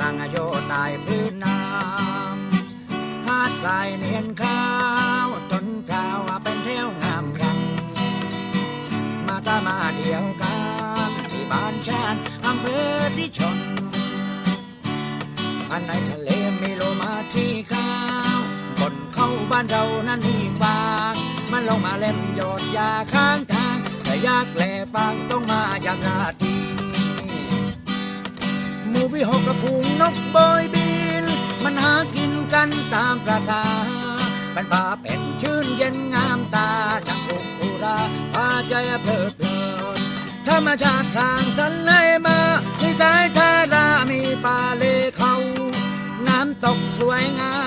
รังโยใตายพื้นน้ำหาดทรายเนียนขาวจนกล่าวเป็นเที่ยวงามยังมาตามาเดียวกันที่บ้านชานอำเภอสิชนอันในทะเลมีโลมาที่ขาวบนเข้าบ้านเรานั้นมีฟางมันลงมาเล่มโยดยาข้างทางแต่ยากแหล่ฟางต้องมาอย่างราดี วิหกกระพุงนกบอยบิน มันหากินกันตามประทาบรรพาเป็นชื่นเย็นงามตาจังปุกอุราพาใจเพลิดเพลินธรรมชาติทางสรรค์ให้มามีสายทารามีป่าเลเขา น้ำตกสวยงาม